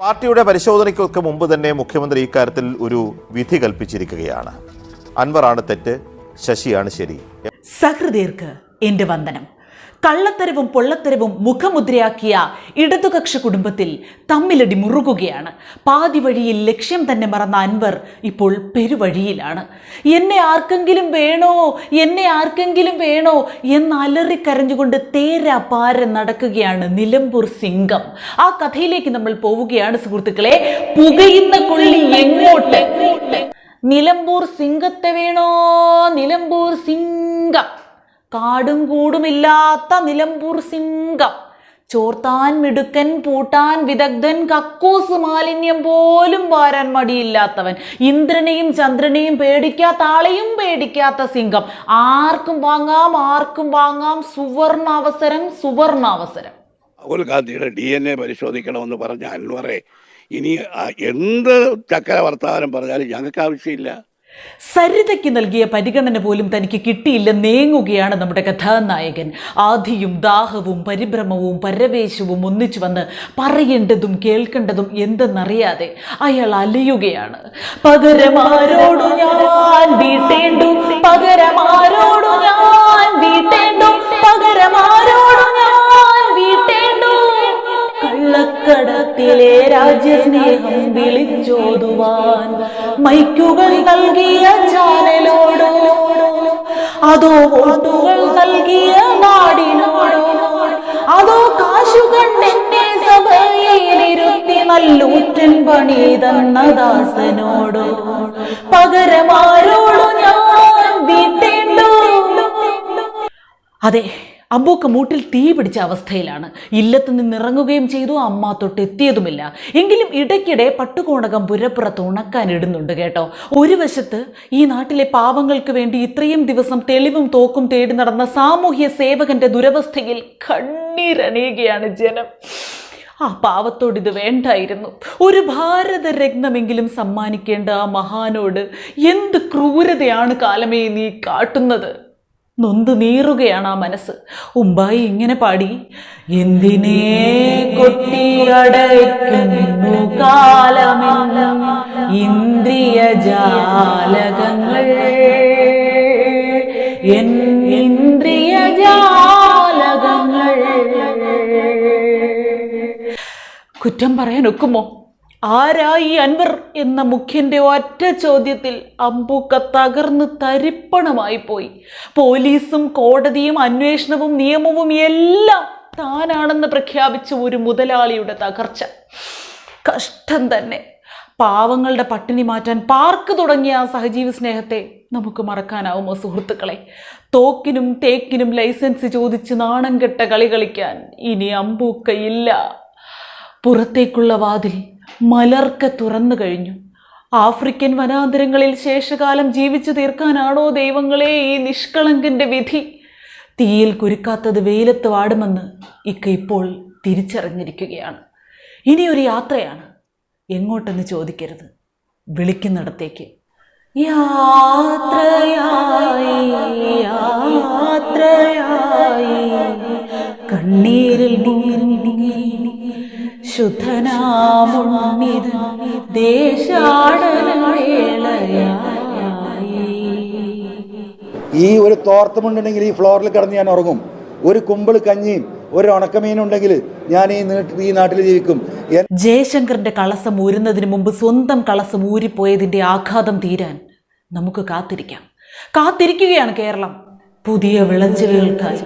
പാർട്ടിയുടെ പരിശോധനയ്ക്കൊക്കെ മുമ്പ് തന്നെ മുഖ്യമന്ത്രി ഇക്കാര്യത്തിൽ ഒരു വിധി കൽപ്പിച്ചിരിക്കുകയാണ്. അൻവറാണ് തെറ്റ് ശശിയാണ് ശരി. സഹൃദയർക്ക് എന്റെ വന്ദനം. കള്ളത്തരവും പൊള്ളത്തരവും മുഖമുദ്രയാക്കിയ ഇടതുകക്ഷ കുടുംബത്തിൽ തമ്മിലടി മുറുകുകയാണ്. പാതി വഴിയിൽ ലക്ഷ്യം തന്നെ മറന്ന അൻവർ ഇപ്പോൾ പെരുവഴിയിലാണ്. എന്നെ ആർക്കെങ്കിലും വേണോ? എന്നെ ആർക്കെങ്കിലും വേണോ? എന്ന് അലറിക്കരഞ്ഞുകൊണ്ട് തേര പാര നടക്കുകയാണ് നിലമ്പൂർ സിംഗം. ആ കഥയിലേക്ക് നമ്മൾ പോവുകയാണ് സുഹൃത്തുക്കളെ. പുകയുന്ന കൊള്ളി എങ്ങോട്ട്? നിലമ്പൂർ സിംഗത്തെ വേണോ? നിലമ്പൂർ സിംഗം. കാടും കൂടുമില്ലാത്ത നിലമ്പൂർ സിംഗം. ചോർത്താൻ മിടുക്കൻ പൂട്ടാൻ വിദഗ്ധൻ കക്കൂസ് മാലിന്യം പോലും വാരാൻ മടിയില്ലാത്തവൻ. ഇന്ദ്രനെയും ചന്ദ്രനെയും പേടിക്കാത്ത ആളെയും പേടിക്കാത്ത സിംഗം. ആർക്കും വാങ്ങാം ആർക്കും വാങ്ങാം. സുവർണാവസരം സുവർണാവസരം. രാഹുൽ ഗാന്ധിയുടെ ഡി എൻ എ പരിശോധിക്കണമെന്ന് പറഞ്ഞ അൻവറെ ഇനി എന്ത് ചക്കര വർത്തമാനം പറഞ്ഞാലും ഞങ്ങൾക്ക് ആവശ്യമില്ല. സരിതയ്ക്ക് നൽകിയ പരിഗണന പോലും തനിക്ക് കിട്ടിയില്ല നേങ്ങുകയാണ് നമ്മുടെ കഥാനായകൻ. ആധിയും ദാഹവും പരിഭ്രമവും പരവേശവും ഒന്നിച്ചു വന്ന് പറയേണ്ടതും കേൾക്കേണ്ടതും എന്തെന്നറിയാതെ അയാൾ അലയുകയാണ്. പകരമാരോടു ഞാൻ കള്ളക്കടത്തിലെ രാജ്യസ്നേഹം വിളിച്ചോതുവാൻ. മൈക്കുകൾ നൽകിയ ചാനലോടോ അതോ വോട്ടുകൾ നൽകിയ നാടിനോടോ അതോ കാശുകണ്ടെന്നെ സഭയിലിരുത്തി നല്ലൂറ്റൻ പണി തന്ന ദാസനോടോ. പകരമാരോടോ ഞാൻ വീട്ടേണ്ടോ അതെ അമ്പൂക്ക മൂട്ടിൽ തീ പിടിച്ച അവസ്ഥയിലാണ്. ഇല്ലത്ത് നിന്നിറങ്ങുകയും ചെയ്തു അമ്മ തൊട്ടെത്തിയതുമില്ല. എങ്കിലും ഇടയ്ക്കിടെ പട്ടുകോണകം പുരപ്പുറത്ത് ഉണക്കാൻ ഇടുന്നുണ്ട് കേട്ടോ. ഒരു വശത്ത് ഈ നാട്ടിലെ പാവങ്ങൾക്ക് വേണ്ടി ഇത്രയും ദിവസം തെളിവും തോക്കും തേടി നടന്ന സാമൂഹ്യ സേവകന്റെ ദുരവസ്ഥയിൽ കണ്ണീരണിയുകയാണ് ജനം. ആ പാവത്തോട് ഇത് വേണ്ടായിരുന്നു. ഒരു ഭാരതരത്നമെങ്കിലും സമ്മാനിക്കേണ്ട ആ മഹാനോട് എന്ത് ക്രൂരതയാണ് കാലമേ നീ കാട്ടുന്നത്? നൊന്ത് നീറുകയാണ് ആ മനസ്സ്. ഉമ്പായി ഇങ്ങനെ പാടി എന്തിനേ കൊട്ടിയടയ്ക്കുന്നു കാലമെല്ലാം ഇന്ദ്രിയ ജാലകങ്ങൾ? ഇന്ദ്രിയ ജാലകങ്ങൾ? കുറ്റം പറയാൻ ഒക്കുമോ ആരാ ഈ അൻവർ എന്ന മുഖ്യന്റെ ഒറ്റ ചോദ്യത്തിൽ അമ്പൂക്ക തകർന്ന് തരിപ്പണമായി പോയി. പോലീസും കോടതിയും അന്വേഷണവും നിയമവും എല്ലാം താനാണെന്ന് പ്രഖ്യാപിച്ച ഒരു മുതലാളിയുടെ തകർച്ച. കഷ്ടം തന്നെ. പാവങ്ങളുടെ പട്ടിണി മാറ്റാൻ പാർക്ക് തുടങ്ങിയ ആ സഹജീവി സ്നേഹത്തെ നമുക്ക് മറക്കാനാവുമോ സുഹൃത്തുക്കളെ? തോക്കിനും തേക്കിനും ലൈസൻസ് ചോദിച്ച് നാണം കെട്ട കളി കളിക്കാൻ ഇനി അമ്പൂക്കയില്ല പുറത്തേക്കുള്ള വാതിൽ മലർക്കെ തുറന്നു കഴിഞ്ഞു. ആഫ്രിക്കൻ വനാന്തരങ്ങളിൽ ശേഷകാലം ജീവിച്ചു തീർക്കാനാണോ ദൈവങ്ങളെ ഈ നിഷ്കളങ്കന്റെ വിധി? തീയിൽ കുരുക്കാത്തത് വെയിലത്ത് വാടുമെന്ന് ഇക്ക ഇപ്പോൾ തിരിച്ചറിഞ്ഞിരിക്കുകയാണ്. ഇനിയൊരു യാത്രയാണ്. എങ്ങോട്ടെന്ന് ചോദിക്കരുത്. വിളിക്കുന്നിടത്തേക്ക്. യാത്രയായി യാത്രയായി. മുങ്ങി ശുദ്ധനാമുണ്ണിത ഈ ഒരു തോർത്തമുണ്ടെങ്കിൽ ഈ ഫ്ലോറിൽ കിടന്ന് ഞാൻ ഉറങ്ങും. ഒരു കുമ്പിൾ കഞ്ഞിയും ഒരു ഉണക്കമീനുണ്ടെങ്കിൽ ഞാൻ ഈ ഈ നാട്ടിൽ ജീവിക്കും. ജയശങ്കറിന്റെ കളസം ഊരുന്നതിന് മുമ്പ് സ്വന്തം കളസം ഊരിപ്പോയതിന്റെ ആഘാതം തീരാൻ നമുക്ക് കാത്തിരിക്കാം. കാത്തിരിക്കുകയാണ് കേരളം. പുതിയ വിളച്ചിലുകൾക്കായി